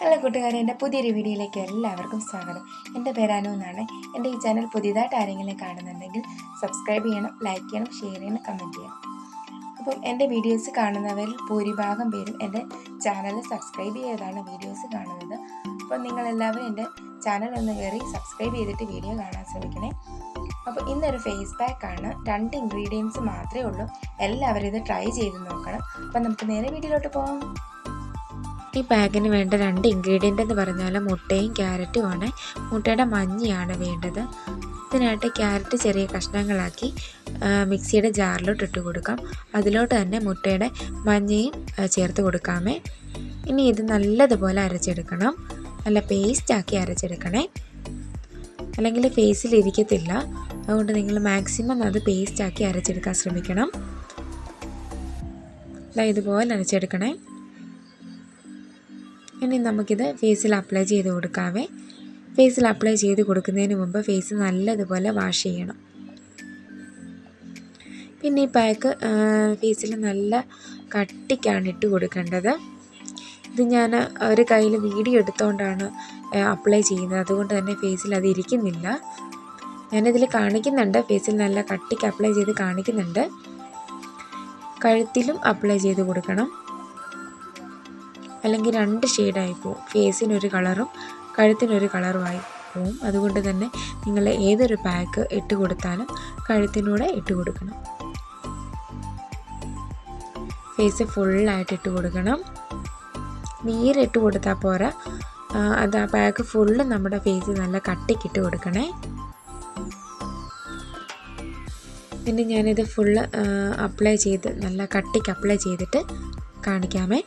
Hello കൂട്ടുകാരെ എന്റെ പുതിയൊരു വീഡിയോയിലേക്ക് എല്ലാവർക്കും സ്വാഗതം. എന്റെ പേര് അനു എന്നാണ്. എന്റെ ഈ ചാനൽ പുതിയതായിട്ട് ആരെങ്കിലും കാണുന്നുണ്ടെങ്കിൽ സബ്സ്ക്രൈബ് ചെയ്യണം ലൈക്ക് ചെയ്യണം ഷെയർ ചെയ്യണം കമന്റ് ചെയ്യണം. അപ്പം എന്റെ വീഡിയോസ് കാണുന്നവരിൽ ഭൂരിഭാഗം പേരും എന്റെ ചാനൽ സബ്സ്ക്രൈബ് ചെയ്താണ് വീഡിയോസ് കാണുന്നത്. അപ്പോൾ നിങ്ങളെല്ലാവരും എന്റെ ചാനൽ ഒന്ന് കയറി സബ്സ്ക്രൈബ് ചെയ്തിട്ട് വീഡിയോ കാണാൻ ശ്രമിക്കണേ. അപ്പോൾ ഇന്നൊരു ഫേസ് പാക്കാണ് രണ്ട് ഇൻഗ്രീഡിയൻസ് മാത്രമേ ഉള്ളൂ. എല്ലാവരും ഇത് ട്രൈ ചെയ്ത് നോക്കണം. അപ്പം നമുക്ക് നേരെ വീഡിയോയിലോട്ട് പോകാം ഈ ബാഗിന് വേണ്ട രണ്ട് ഇൻഗ്രീഡിയന്റ് എന്ന് പറഞ്ഞാൽ മുട്ടയും ക്യാരറ്റും ആണ്. മുട്ടയുടെ മഞ്ഞയാണ് വേണ്ടത്. ഇതിനായിട്ട് ക്യാരറ്റ് ചെറിയ കഷ്ണങ്ങളാക്കി മിക്സിയുടെ ജാറിലോട്ട് ഇട്ട് കൊടുക്കാം. അതിലോട്ട് തന്നെ മുട്ടയുടെ മഞ്ഞയും ചേർത്ത് കൊടുക്കാമേ. ഇനി ഇത് നല്ലതുപോലെ അരച്ചെടുക്കണം. നല്ല പേസ്റ്റാക്കി അരച്ചെടുക്കണേ. അല്ലെങ്കിൽ ഫേസിൽ ഇരിക്കത്തില്ല. അതുകൊണ്ട് നിങ്ങൾ മാക്സിമം അത് പേസ്റ്റാക്കി അരച്ചെടുക്കാൻ ശ്രമിക്കണം. ഇതുപോലെ അരച്ചെടുക്കണേ. ഇനി നമുക്കിത് ഫേസിൽ അപ്ലൈ ചെയ്ത് കൊടുക്കാവേ. ഫേസിൽ അപ്ലൈ ചെയ്ത് കൊടുക്കുന്നതിന് മുമ്പ് ഫേസ് നല്ലതുപോലെ വാഷ് ചെയ്യണം. പിന്നെ ഈ പാക്ക് ഫേസിൽ നല്ല കട്ടിക്കാണ് ഇട്ട് കൊടുക്കേണ്ടത്. ഇത് ഞാൻ ഒരു കയ്യിൽ വീഡിയോ എടുത്തുകൊണ്ടാണ് അപ്ലൈ ചെയ്യുന്നത്. അതുകൊണ്ട് തന്നെ ഫേസിൽ അത് ഇരിക്കുന്നില്ല. ഞാനിതിൽ കാണിക്കുന്നുണ്ട്. ഫേസിൽ നല്ല കട്ടിക്ക് അപ്ലൈ ചെയ്ത് കാണിക്കുന്നുണ്ട്. കഴുത്തിലും അപ്ലൈ ചെയ്ത് കൊടുക്കണം. അല്ലെങ്കിൽ രണ്ട് ഷെയ്ഡായി പോവും. ഫേസിനൊരു കളറും കഴുത്തിനൊരു കളറുമായി പോവും. അതുകൊണ്ട് തന്നെ നിങ്ങൾ ഏതൊരു പാക്ക് ഇട്ട് കൊടുത്താലും കഴുത്തിനൂടെ ഇട്ട് കൊടുക്കണം. ഫേസ് ഫുള്ളായിട്ട് ഇട്ട് കൊടുക്കണം. നീരിട്ട് കൊടുത്താൽ പോരാ. അത് ആ പാക്ക് ഫുള്ള് നമ്മുടെ ഫേസ് നല്ല കട്ടിക്കിട്ട് കൊടുക്കണേ. പിന്നെ ഞാനിത് ഫുള്ള് അപ്ലൈ ചെയ്ത് നല്ല കട്ടിക്ക് അപ്ലൈ ചെയ്തിട്ട് കാണിക്കാമേ.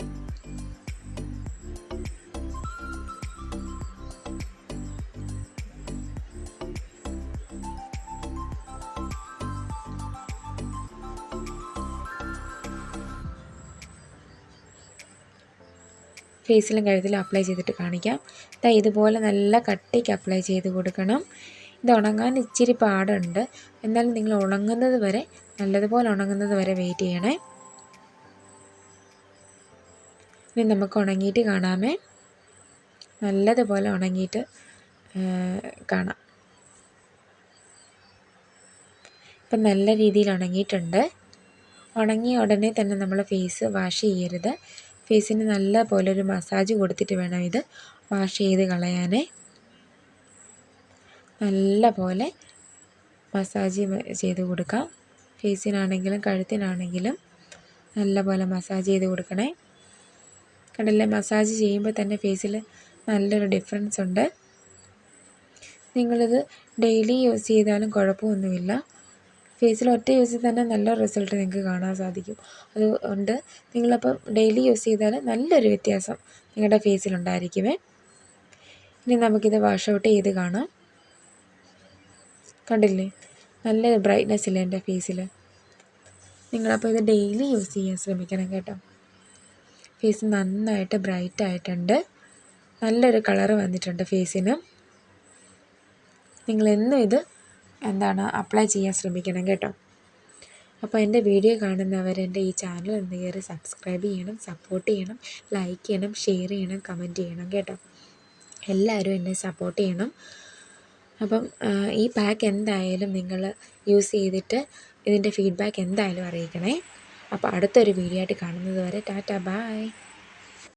ഫേസിലും കഴുത്തിലും അപ്ലൈ ചെയ്തിട്ട് കാണിക്കാം. ദാ ഇതുപോലെ നല്ല കട്ടിക്ക് അപ്ലൈ ചെയ്ത് കൊടുക്കണം. ഇത് ഉണങ്ങാൻ ഇച്ചിരി പാടുണ്ട്. എന്നാലും നിങ്ങൾ ഉണങ്ങുന്നത് വരെ നല്ലതുപോലെ ഉണങ്ങുന്നത് വരെ വെയിറ്റ് ചെയ്യണേ. ഇനി നമുക്ക് ഉണങ്ങിയിട്ട് കാണാമേ. നല്ലതുപോലെ ഉണങ്ങിയിട്ട് കാണാം. ഇപ്പം നല്ല രീതിയിൽ ഉണങ്ങിയിട്ടുണ്ട്. ഉണങ്ങിയ ഉടനെ തന്നെ നമ്മൾ ഫേസ് വാഷ് ചെയ്യരുത്. ഫേസിന് നല്ല പോലെ ഒരു മസാജ് കൊടുത്തിട്ട് വേണം ഇത് വാഷ് ചെയ്ത് കളയാനേ. നല്ല പോലെ മസാജ് ചെയ്ത് കൊടുക്കാം. ഫേസിനാണെങ്കിലും കഴുത്തിനാണെങ്കിലും നല്ല പോലെ മസാജ് ചെയ്ത് കൊടുക്കണേ. കണ്ടല്ലേ? മസാജ് ചെയ്യുമ്പോൾ തന്നെ ഫേസിൽ നല്ലൊരു ഡിഫറൻസ് ഉണ്ട് നിങ്ങളിത് ഡെയിലി യൂസ് ചെയ്താലും കുഴപ്പമൊന്നുമില്ല. ഫേസിൽ ഒറ്റ യൂസിൽ തന്നെ നല്ല റിസൾട്ട് നിങ്ങൾക്ക് കാണാൻ സാധിക്കും. അതുകൊണ്ട് നിങ്ങളപ്പം ഡെയിലി യൂസ് ചെയ്താൽ നല്ലൊരു വ്യത്യാസം നിങ്ങളുടെ ഫേസിലുണ്ടായിരിക്കുമേ ഇനി നമുക്കിത് വാഷ് ഔട്ട് ചെയ്ത് കാണാം. കണ്ടില്ലേ? നല്ല ബ്രൈറ്റ്നെസ് ഇല്ലേ എന്റെ ഫേസിൽ നിങ്ങളപ്പോൾ ഇത് ഡെയിലി യൂസ് ചെയ്യാൻ ശ്രമിക്കണം കേട്ടോ. ഫേസ് നന്നായിട്ട് ബ്രൈറ്റ് ആയിട്ടുണ്ട്. നല്ലൊരു കളറ് വന്നിട്ടുണ്ട് ഫേസിന്. നിങ്ങളെന്നും ഇത് എന്താണ് അപ്ലൈ ചെയ്യാൻ ശ്രമിക്കണം കേട്ടോ. അപ്പോൾ എന്റെ വീഡിയോ കാണുന്നവർ എന്റെ ഈ ചാനൽ ഒന്ന് കയറി സബ്സ്ക്രൈബ് ചെയ്യണം സപ്പോർട്ട് ചെയ്യണം ലൈക്ക് ചെയ്യണം ഷെയർ ചെയ്യണം കമന്റ് ചെയ്യണം കേട്ടോ. എല്ലാവരും എന്നെ സപ്പോർട്ട് ചെയ്യണം. അപ്പം ഈ പാക്ക് എന്തായാലും നിങ്ങൾ യൂസ് ചെയ്തിട്ട് ഇതിന്റെ ഫീഡ്ബാക്ക് എന്തായാലും അറിയിക്കണേ. അപ്പോൾ അടുത്തൊരു വീഡിയോ ആയിട്ട് കാണുന്നത് വരെ ടാറ്റ ബായ്